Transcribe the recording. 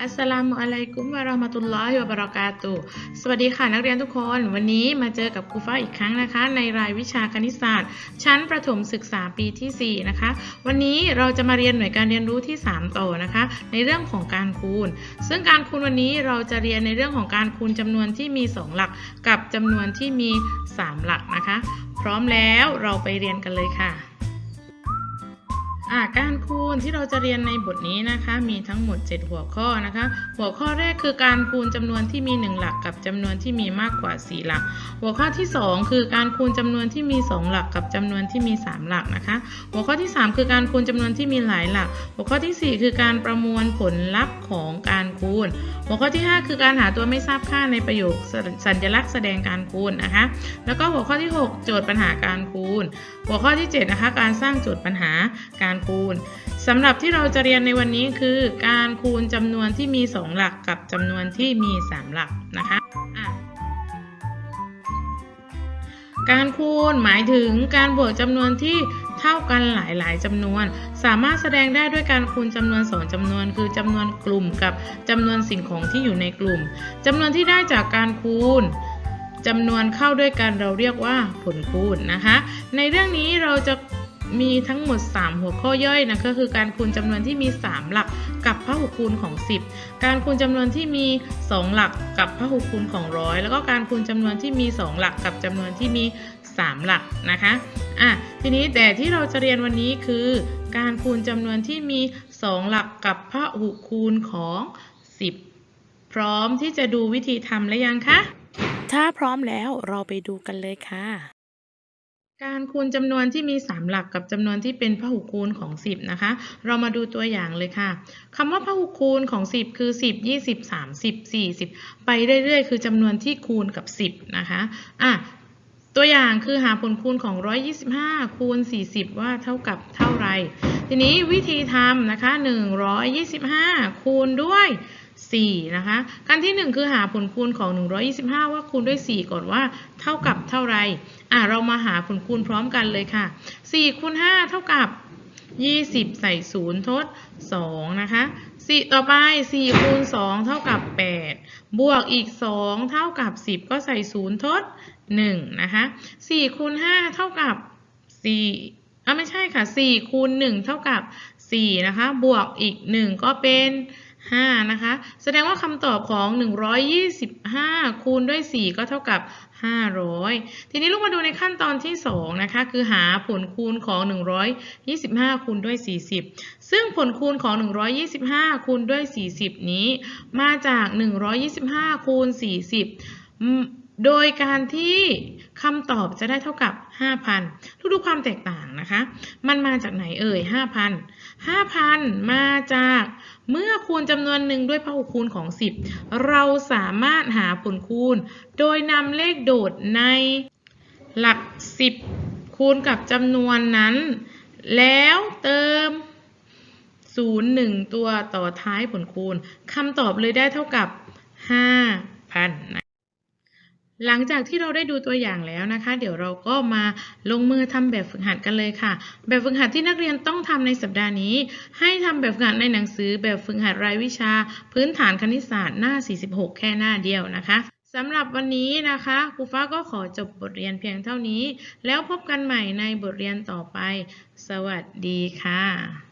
อัสสลามุอะลัยกุมวะราะมะตุลลอฮิวะบะเราะกาตุสวัสดีค่ะนักเรียนทุกคน วันนี้มาเจอกับครูฟ้าอีกครั้งนะคะ ในรายวิชาคณิตศาสตร์ ชั้นประถมศึกษาปีที่ 4 นะคะ วันนี้เราจะมาเรียนหน่วยการเรียนรู้ที่ 3 ต่อนะคะ ในเรื่องของการคูณ ซึ่งการคูณวันนี้เราจะเรียนในเรื่องของการคูณจำนวนที่มี 2 หลัก กับจำนวนที่มี 3 หลักนะคะ พร้อมแล้วเราไปเรียนกันเลยค่ะ อ่าการคูณที่เราจะเรียนในบทนี้นะคะ มีทั้งหมด 7 หัวข้อนะคะ หัวข้อแรกคือการคูณจำนวนที่มี 1 หลักกับจำนวนที่มีมากกว่า 4 หลัก หัวข้อที่ 2 คือการคูณจำนวนที่มี 2 หลักกับจำนวนที่มี 3 หลักนะคะ หัวข้อที่ 3 คือการคูณจำนวนที่มีหลายหลัก หัวข้อทีสี่ 4 คือการประมวลผลลัพธ์ของการคูณ หัวข้อที่ 5 คือการหาตัวไม่ทราบค่าในประโยคสัญลักษณ์แสดงการคูณนะคะ แล้วก็หัวข้อที่ 6 โจทย์ปัญหาการคูณ หัวข้อที่7นะคะการสร้างโจทย์ปัญหาการคูณสำหรับที่เราจะเรียนในวันนี้คือการคูณจำนวนที่มี 2 หลักกับจำนวนที่มี 3 หลักนะคะการคูณหมายถึงการบวกจำนวนที่เท่ากันหลายๆจำนวน สามารถแสดงได้ด้วยการคูณจำนวน2จำนวน คือจำนวนกลุ่มกับจำนวนสิ่งของที่อยู่ในกลุ่มจำนวนที่ได้จากการคูณจำนวนเข้าด้วยกันเราเรียกว่าผลคูณนะคะ ในเรื่องนี้เราจะ มีทั้งหมด 3 หัวข้อย่อยนะก็คือการคูณจำนวนที่มี 3 หลักกับพหุคูณของ 10 การคูณจำนวนที่มี 2 หลักกับพหุคูณของร้อยแล้วก็การคูณจำนวนที่มี 2 หลักกับจำนวนที่มี 3 หลักนะคะอะทีนี้แต่ที่เราจะเรียนวันนี้คือ การคูณจำนวนที่มี 2 หลักกับพหุคูณของ 10 พร้อมที่จะดูวิธีทำแล้วยังคะถ้าพร้อมแล้วเราไปดูกันเลยค่ะ การคูณจำนวนที่มี 3 หลักกับจำนวนที่เป็นพหุคูณของ 10 นะคะ เรามาดูตัวอย่างเลยค่ะคำว่าพหุคูณของ 10 คือ 10 20 30 40 ไปเรื่อยๆ คือจำนวนที่คูณกับ 10 นะคะอะตัวอย่างคือหาผลคูณของ 125 คูณ 40 ว่าเท่ากับเท่าไร ทีนี้วิธีทำนะคะ 125 คูณด้วย 4 นะคะ การที่ 1 คือหาผลคูณของ 125 ว่าคูณด้วย 4 ก่อนว่า เท่ากับเท่าไรอะเรามาหาผลคูณพร้อมกันเลยค่ะ 4 คูณ 5 เท่ากับ 20 ใส่ 0 ทด 2 นะคะ4ต่อไป 4 คูณ 2 เท่ากับ 8 บวกอีก 2 เท่ากับ 10 ก็ใส่ 0 ทด 1 นะคะ 4 คูณ 5 เท่ากับ 4อะไม่ใช่ค่ะ 4 คูณ 1 เท่ากับ 4 นะคะ บวกอีก 1 ก็เป็น 5 นะคะ แสดงว่าคำตอบของ 125 คูณด้วย 4 ก็เท่ากับ 500 ทีนี้ลูกมาดูในขั้นตอนที่ 2 นะคะ คือหาผลคูณของ 125 คูณด้วย 40 ซึ่งผลคูณของ 125 คูณด้วย 40 นี้ มาจาก 125 คูณ 40 โดยการที่คำตอบจะได้เท่ากับ 5,000 ทุกดูความแตกต่างนะคะ มันมาจากไหนเอ่ย 5,000 5,000 มาจากเมื่อคูณจำนวนหนึ่งด้วยพหุคูณของ 10 เราสามารถหาผลคูณ โดยนำเลขโดดในหลัก 10 คูณกับจำนวนนั้น แล้วเติม 0 1 ตัวต่อท้ายผลคูณคำตอบเลยได้เท่ากับ 5,000นะ หลังจากที่เราได้ดูตัวอย่างแล้วนะคะ เดี๋ยวเราก็มาลงมือทำแบบฝึกหัดกันเลยค่ะ แบบฝึกหัดที่นักเรียนต้องทำในสัปดาห์นี้ ให้ทำแบบฝึกหัดในหนังสือแบบฝึกหัดรายวิชา พื้นฐานคณิตศาสตร์หน้า 46 แค่หน้าเดียวนะคะสำหรับวันนี้นะคะครูฟ้าก็ขอจบบทเรียนเพียงเท่านี้ แล้วพบกันใหม่ในบทเรียนต่อไป สวัสดีค่ะ